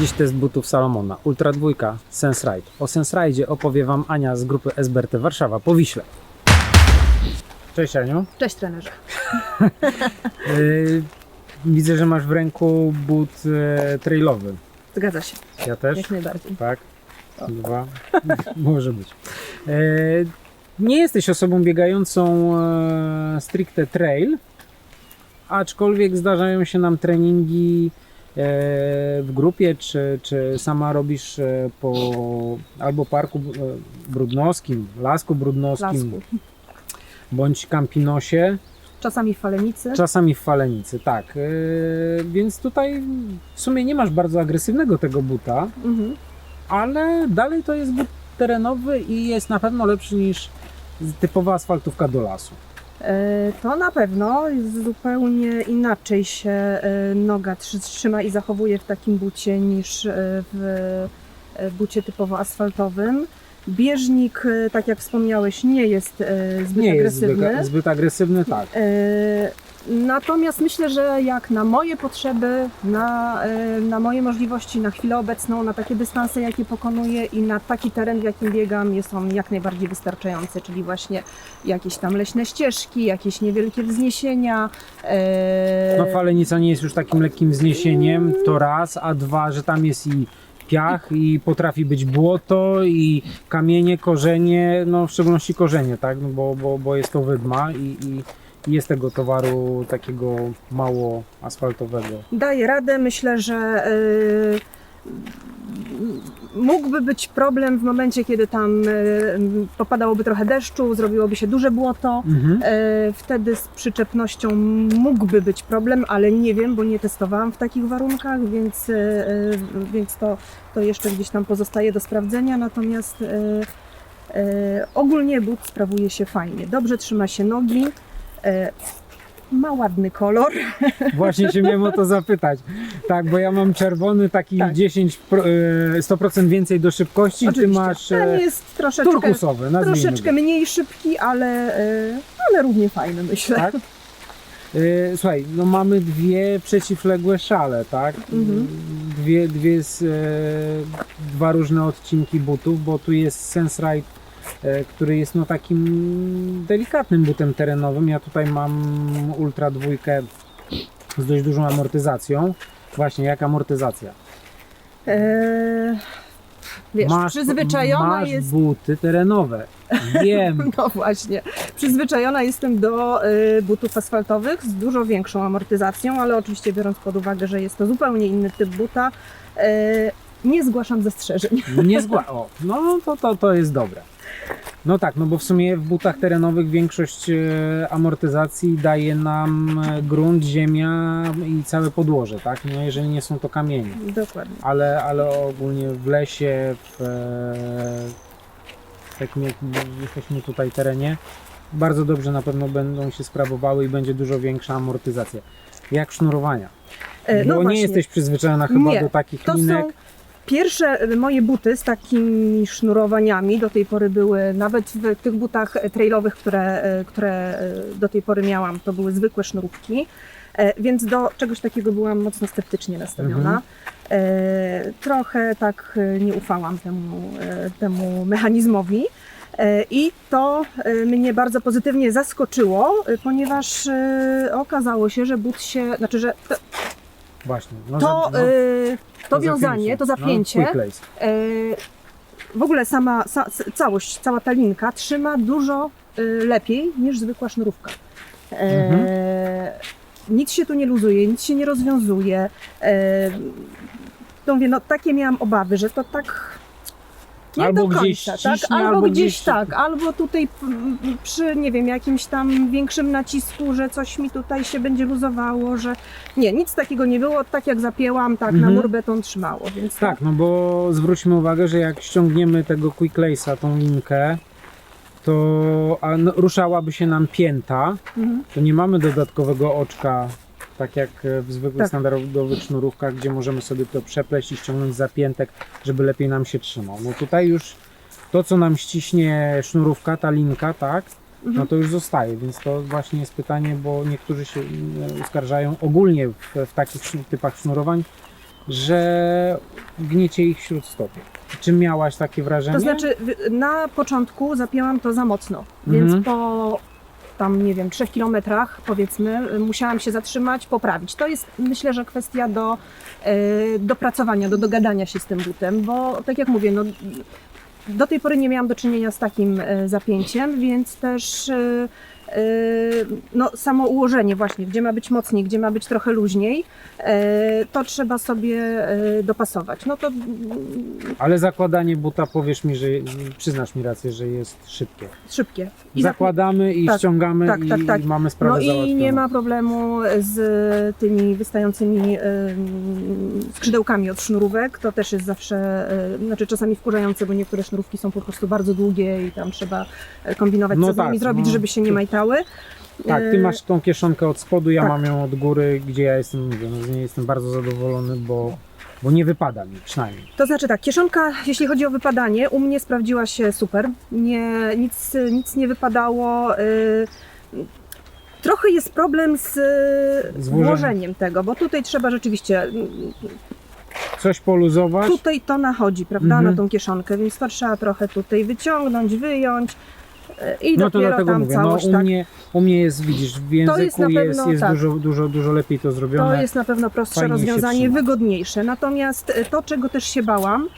Dziś test butów Salomona. Ultra 2 SenseRide. O SenseRide opowie Wam Ania z grupy SBRT Warszawa po Wiśle. Cześć Aniu. Cześć trenerze. Yy, widzę, że masz w ręku but e, trailowy. Zgadza się, Ja też? jak najbardziej. Tak. Dwa. Może być. E, nie jesteś osobą biegającą e, stricte trail, aczkolwiek zdarzają się nam treningi w grupie, czy, czy sama robisz e, po albo parku e, brudnowskim, lasku brudnowskim, Lasku. bądź kampinosie, Czasami w falenicy. czasami w falenicy, tak. E, więc tutaj w sumie nie masz bardzo agresywnego tego buta, Mhm. ale dalej to jest but terenowy i jest na pewno lepszy niż typowa asfaltówka do lasu. E, To na pewno jest zupełnie inaczej się e, noga trzy- trzyma i zachowuje w takim bucie niż e, w bucie typowo asfaltowym. Bieżnik, tak jak wspomniałeś, nie jest zbyt Nie jest agresywny. zbyt, zbyt agresywny, tak. Natomiast myślę, że jak na moje potrzeby, na, e, na moje możliwości na chwilę obecną, na takie dystanse, jakie pokonuję i na taki teren, w jakim biegam, jest on jak najbardziej wystarczający, czyli właśnie jakieś tam leśne ścieżki, jakieś niewielkie wzniesienia. e, No falenica nie jest już takim lekkim wzniesieniem, to raz, a dwa, że tam jest i piach i potrafi być błoto i kamienie, korzenie, no w szczególności korzenie, tak, no bo, bo, bo jest to wydma i i jest tego towaru takiego mało asfaltowego. daje radę. Myślę, że y, mógłby być problem w momencie, kiedy tam y, popadałoby trochę deszczu, zrobiłoby się duże błoto. Mhm. E, Wtedy z przyczepnością mógłby być problem, ale nie wiem, bo nie testowałam w takich warunkach, więc, więc to, to jeszcze gdzieś tam pozostaje do sprawdzenia. Natomiast ogólnie but sprawuje się fajnie. Dobrze trzyma się nogi. E, Ma ładny kolor. Właśnie się miałem o to zapytać. Tak, bo ja mam czerwony taki Tak. 10, pro- e, 100% więcej do szybkości, ty Oczywiście. masz Ten e, jest troszeczkę, turkusowy, troszeczkę mniej szybki, ale, ale równie fajny myślę. Tak? Słuchaj, no mamy dwie przeciwległe szale, tak? Mhm. Dwie, dwie z, dwa różne odcinki butów, bo tu jest SenseRide, e, który jest no takim delikatnym butem terenowym. Ja tutaj mam Ultra dwójkę z dość dużą amortyzacją. Właśnie, jak amortyzacja? E, wiesz, przyzwyczajona masz jest buty terenowe. Wiem. No właśnie. Przyzwyczajona jestem do y, butów asfaltowych z dużo większą amortyzacją, ale oczywiście biorąc pod uwagę, że jest to zupełnie inny typ buta, y, nie zgłaszam zastrzeżeń. Nie zgła... O, no to, to, to jest dobre. No tak, no bo w sumie w butach terenowych większość e, amortyzacji daje nam e, grunt, ziemia i całe podłoże, tak? No jeżeli nie są to kamienie. Dokładnie. Ale, ale ogólnie w lesie, w e, takim jak jesteśmy tutaj terenie, bardzo dobrze na pewno będą się sprawowały i będzie dużo większa amortyzacja. Jak sznurowania? E, Bo no nie jesteś przyzwyczajona chyba Nie, do takich To linek. są pierwsze y, moje buty z takimi sznurowaniami. Do tej pory były, nawet w tych butach trailowych, które, y, które y, do tej pory miałam, to były zwykłe sznurówki. E, Więc do czegoś takiego byłam mocno sceptycznie nastawiona. Mhm. E, Trochę tak nie ufałam temu, temu mechanizmowi. E, I to mnie bardzo pozytywnie zaskoczyło, ponieważ okazało się, że but się, znaczy, że Właśnie. No, to, no. y, to wiązanie, zapięcie. to zapięcie, No, lace. y, w ogóle sama sa, całość, cała ta linka trzyma dużo y, lepiej niż zwykła sznurówka. E, Mhm. Nic się tu nie luzuje, nic się nie rozwiązuje. E, to mówię, no takie miałam obawy, że to tak nie Albo do końca, gdzieś tak? ściśnie, Albo, albo gdzieś gdzieś- tak, albo tutaj przy, nie wiem, jakimś tam większym nacisku, że coś mi tutaj się będzie luzowało, że nie, nic takiego nie było, tak jak zapięłam, tak Mhm. na mur beton trzymało, więc Tak, no bo zwróćmy uwagę, że jak ściągniemy tego quick lace'a, tą linkę, to a no, ruszałaby się nam pięta, Mhm. to nie mamy dodatkowego oczka, tak jak w zwykłych Tak. standardowych sznurówkach, gdzie możemy sobie to przepleść i ściągnąć zapiętek, żeby lepiej nam się trzymał. No tutaj już to, co nam ściśnie sznurówka, ta linka, tak, no Mhm. to już zostaje, więc to właśnie jest pytanie, bo niektórzy się e, uskarżają ogólnie w, w takich typach sznurowań, że gniecie ich śródstopie. Czy miałaś takie wrażenie? To znaczy, na początku zapięłam to za mocno, Mhm. więc po tam, nie wiem, 3 kilometrach powiedzmy, musiałam się zatrzymać, poprawić. To jest myślę, że kwestia do e, dopracowania, do dogadania się z tym butem, bo tak jak mówię, no, do tej pory nie miałam do czynienia z takim e, zapięciem, więc też e, no, samo ułożenie właśnie, gdzie ma być mocniej, gdzie ma być trochę luźniej, e, to trzeba sobie e, dopasować. No to Ale zakładanie buta, powiesz mi, że przyznasz mi rację, że jest szybkie. szybkie. I Zakładamy i tak, ściągamy tak, i, tak, tak. i mamy sprawę No i nie ma problemu z tymi wystającymi skrzydełkami od sznurówek. To też jest zawsze, znaczy czasami wkurzające, bo niektóre sznurówki są po prostu bardzo długie i tam trzeba e, kombinować, No co z nimi tak, zrobić, no. żeby się nie Tak, ty E, masz tą kieszonkę od spodu, ja tak. mam ją od góry, gdzie ja jestem, mówię, no z niej jestem bardzo zadowolony, bo, bo nie wypada mi przynajmniej. To znaczy tak, kieszonka, jeśli chodzi o wypadanie, u mnie sprawdziła się super. Nie, nic, nic nie wypadało. y, Trochę jest problem z, Z włożeniem. tego, bo tutaj trzeba rzeczywiście Coś poluzować, tutaj to nachodzi, prawda, Mhm. na tą kieszonkę, więc to trzeba trochę tutaj wyciągnąć, wyjąć i no to dopiero dlatego tam mówię, no całość u, tak. mnie, u mnie jest, widzisz, w języku jest na pewno jest tak. dużo, dużo, dużo lepiej to zrobione. To jest na pewno prostsze fajniej się rozwiązanie, wygodniejsze. Natomiast e, to, czego też się bałam,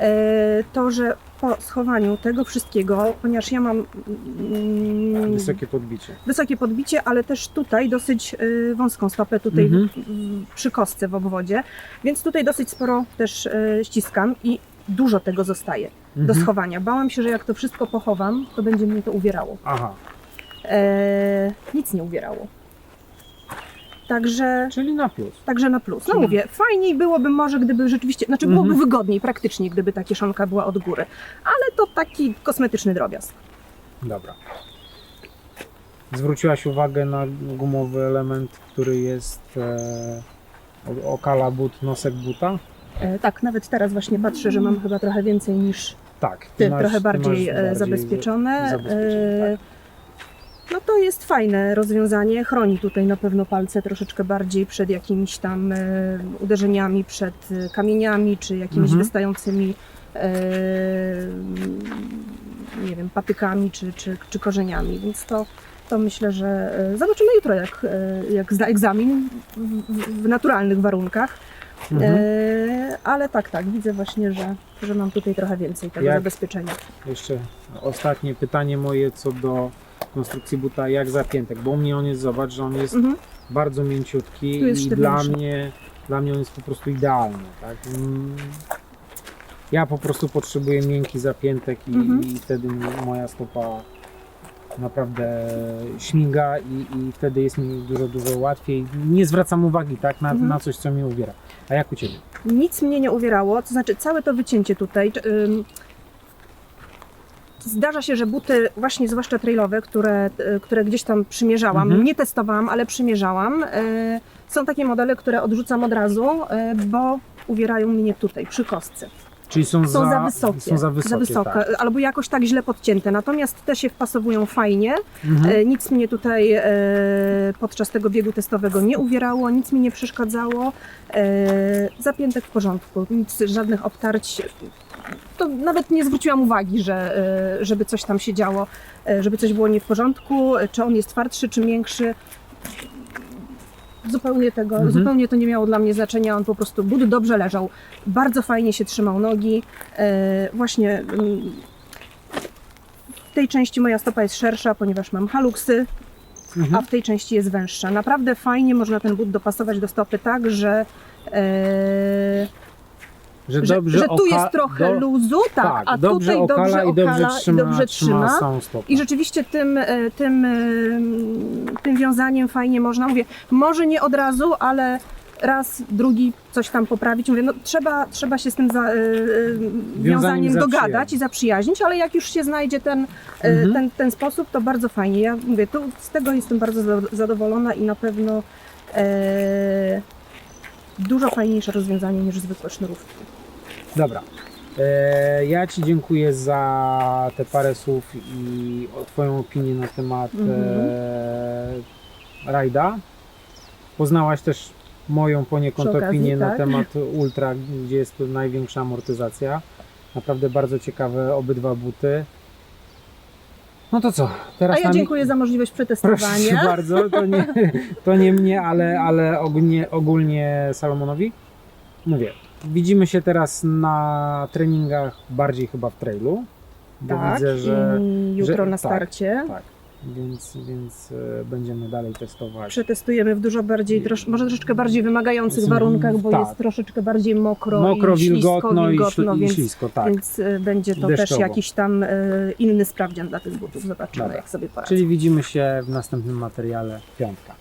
e, to, że po schowaniu tego wszystkiego, ponieważ ja mam mm, Wysokie podbicie. wysokie podbicie, ale też tutaj dosyć y, wąską stopę tutaj Mhm. w- przy kostce w obwodzie, więc tutaj dosyć sporo też y, ściskam i dużo tego zostaje do Mhm. schowania. Bałam się, że jak to wszystko pochowam, to będzie mnie to uwierało. Aha, E, nic nie uwierało. Także, czyli na plus. także na plus. No mówię, fajniej byłoby może, gdyby rzeczywiście, znaczy byłoby Mhm. wygodniej praktycznie, gdyby ta kieszonka była od góry, ale to taki kosmetyczny drobiazg. Dobra. Zwróciłaś uwagę na gumowy element, który jest e, o- okala but, nosek buta? E, tak, nawet teraz właśnie patrzę, że mam chyba trochę więcej niż Tak. ty, masz- trochę ty bardziej, e, zabezpieczone. zabezpieczone, E, tak. No to jest fajne rozwiązanie. Chroni tutaj na pewno palce troszeczkę bardziej przed jakimiś tam e, uderzeniami, przed kamieniami czy jakimiś Mhm. wystającymi nie wiem, patykami czy, czy, czy korzeniami. Więc to, to myślę, że zobaczymy jutro, jak, jak zda egzamin w, w naturalnych warunkach. Mhm. E, ale tak, tak, widzę właśnie, że, że mam tutaj trochę więcej tego Jak- zabezpieczenia. Jeszcze ostatnie pytanie moje co do konstrukcji buta, jak zapiętek, bo u mnie on jest, zobacz, że on jest Mhm. bardzo mięciutki Tu jest i dla sztywniejszy. mnie, dla mnie on jest po prostu idealny. Tak? Mm, Ja po prostu potrzebuję miękki zapiętek i, Mhm. i wtedy moja stopa naprawdę śmiga i, i wtedy jest mi dużo, dużo łatwiej. Nie zwracam uwagi tak, na, Mhm. na coś, co mnie uwiera. A jak u Ciebie? Nic mnie nie uwierało, to znaczy całe to wycięcie tutaj. ym, Zdarza się, że buty, właśnie zwłaszcza trailowe, które, y, które gdzieś tam przymierzałam, Mhm. nie testowałam, ale przymierzałam, y, są takie modele, które odrzucam od razu, y, bo uwierają mnie tutaj, przy kostce. Czyli są, Są za, wysokie, Są za wysokie, wysokie, tak. albo jakoś tak źle podcięte. Natomiast te się wpasowują fajnie. Mhm. E, Nic mnie tutaj e, podczas tego biegu testowego nie uwierało, nic mi nie przeszkadzało. E, Zapiętek w porządku, nic, żadnych obtarć. To nawet nie zwróciłam uwagi, że, e, żeby coś tam się działo, e, żeby coś było nie w porządku, czy on jest twardszy, czy miększy. Zupełnie, tego, Mhm. zupełnie to nie miało dla mnie znaczenia, on po prostu but dobrze leżał, bardzo fajnie się trzymał nogi. E, Właśnie mm, w tej części moja stopa jest szersza, ponieważ mam haluksy, a Mhm. w tej części jest węższa. Naprawdę fajnie można ten but dopasować do stopy tak, że, e, Że, dobrze że tu jest trochę do- luzu, tak, tak, a dobrze tutaj okala dobrze i dobrze okala trzyma, i dobrze trzyma. stopę. I rzeczywiście tym, e, tym, e, tym wiązaniem fajnie można, mówię, może nie od razu, ale raz, drugi coś tam poprawić. Mówię, no trzeba, trzeba się z tym za, e, wiązaniem dogadać i zaprzyjaźnić, ale jak już się znajdzie ten, Mhm. ten, ten sposób, to bardzo fajnie. Ja mówię, tu z tego jestem bardzo za- zadowolona i na pewno e, dużo fajniejsze rozwiązanie niż zwykłe sznurówki. Dobra. E, ja Ci dziękuję za te parę słów i Twoją opinię na temat e, rajda. Poznałaś też moją poniekąd okazji, opinię na tak. temat Ultra, gdzie jest tu największa amortyzacja. Naprawdę bardzo ciekawe obydwa buty. No to co? Teraz A ja dziękuję za możliwość Proszę przetestowania. bardzo, to nie, to nie mnie, ale, ale ogólnie, ogólnie Salomonowi. Mówię, widzimy się teraz na treningach, bardziej chyba w trailu, bo Tak, widzę, że i jutro że- na tak. starcie. tak, więc, więc e, będziemy dalej testować. Przetestujemy w dużo bardziej, trosz, może troszeczkę bardziej wymagających Z- warunkach, bo tak. jest troszeczkę bardziej mokro, Mokro, i wilgotno, wilgotno, i, śl- i więc, ślisko, tak. więc e, będzie to też Deszczowo. jakiś tam e, inny sprawdzian dla tych butów. Zobaczymy, Dobra. jak sobie poradzą. Czyli widzimy się w następnym materiale piątka.